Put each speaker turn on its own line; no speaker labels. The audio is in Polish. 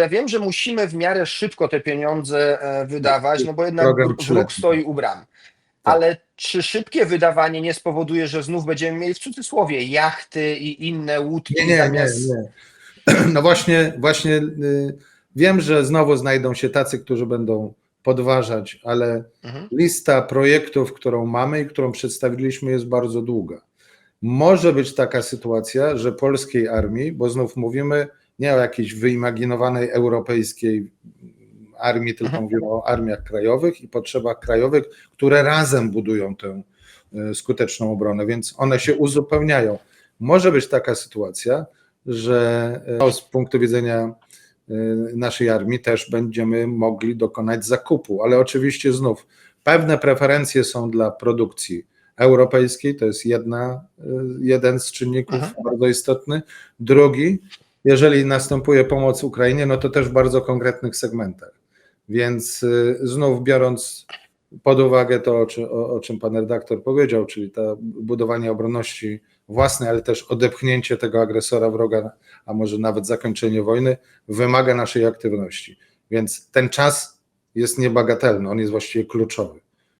Ja wiem, że musimy w miarę szybko te pieniądze e, wydawać, no bo jednak wróg stoi u bram. Ale czy szybkie wydawanie nie spowoduje, że znów będziemy mieli w cudzysłowie jachty i inne łódki
Nie, nie, nie,
zamiast...
nie. No właśnie, właśnie y, wiem, że znowu znajdą się tacy, którzy będą podważać, ale
Mhm.
lista projektów, którą mamy i którą przedstawiliśmy, jest bardzo długa. Może być taka sytuacja, że polskiej armii, bo znów mówimy nie o jakiejś wyimaginowanej europejskiej armii, tylko
Mhm.
mówimy o armiach krajowych i potrzebach krajowych, które razem budują tę y, skuteczną obronę, więc one się uzupełniają. Może być taka sytuacja, że y, no, z punktu widzenia y, naszej armii też będziemy mogli dokonać zakupu, ale oczywiście znów pewne preferencje są dla produkcji europejskiej, to jest jedna, jeden z czynników
Mhm.
bardzo istotny. Drugi, jeżeli następuje pomoc Ukrainie, no to też w bardzo konkretnych segmentach. Więc y, znów biorąc pod uwagę to, o, o czym pan redaktor powiedział, czyli to budowanie obronności własnej, ale też odepchnięcie tego agresora wroga, a może nawet zakończenie wojny, wymaga naszej aktywności. Więc ten czas jest niebagatelny, on jest właściwie kluczowy.